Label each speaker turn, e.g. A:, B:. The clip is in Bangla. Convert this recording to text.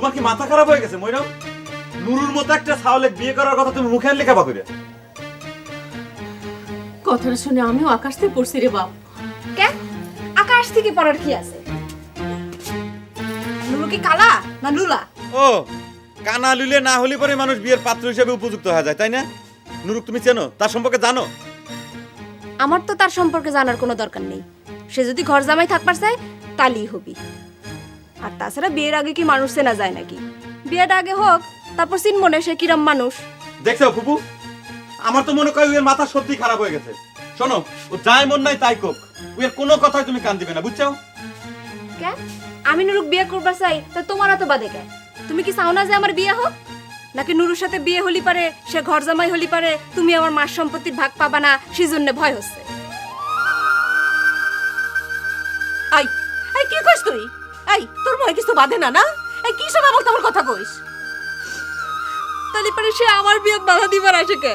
A: তোমার কি মাথা খারাপ হয়ে গেছে ময়রাম নুরুর মতো একটা ছাওলে বিয়ে করার কথা তুমি মুখে কেবা করে
B: কথাটা শুনে আমিও আকাশ থেকে পড়ছি রে বাপ।
C: কে আকাশ থেকে পড়ার কি আছে? নুরু কি কালা না লুলা?
A: ও কানা লুলে না হলে পরে মানুষ বিয়ের পাত্র হিসেবে উপযুক্ত হয়ে যায় তাই না? নুরুক তুমি চেনো? তার সম্পর্কে জানো?
C: আমার তো তার সম্পর্কে জানার কোনো দরকার নেই। সে যদি ঘর জামাই থাকবার চায় তালি হবি। আর তাছাড়া বিয়ের আগে কি মানুষ চেনা যায় নাকি? বিয়েটা আগে হোক তারপর চিন মনে সে কিরম মানুষ।
A: দেখছ ফুপু? আমার তো মনে ওর মাথা সত্যি খারাপ হয়ে গেছে। শোনো ও যাই মন নাই তাই কোক ওর কোনো কথাই তুমি কান দিবে না বুঝছ?
C: কে আমি নুরুক বিয়ে করবার চাই তা তোমার এত বাদে কে তুমি কি চাও না যে আমার বিয়ে হোক? নাকি নুরুর সাথে বিয়ে হলি পারে সে ঘর জামাই হলি পারে তুমি আমার মার সম্পত্তির ভাগ পাবা না সেজন্য ভয় হচ্ছে।
B: আই এই কি কইস তুই? সময় কিছু বাধে না না? এই কি সব আমার তোমার কথা কইস?
C: তাহলে পরে সে আমার বিয়ে বাধা দিবার আসে কে?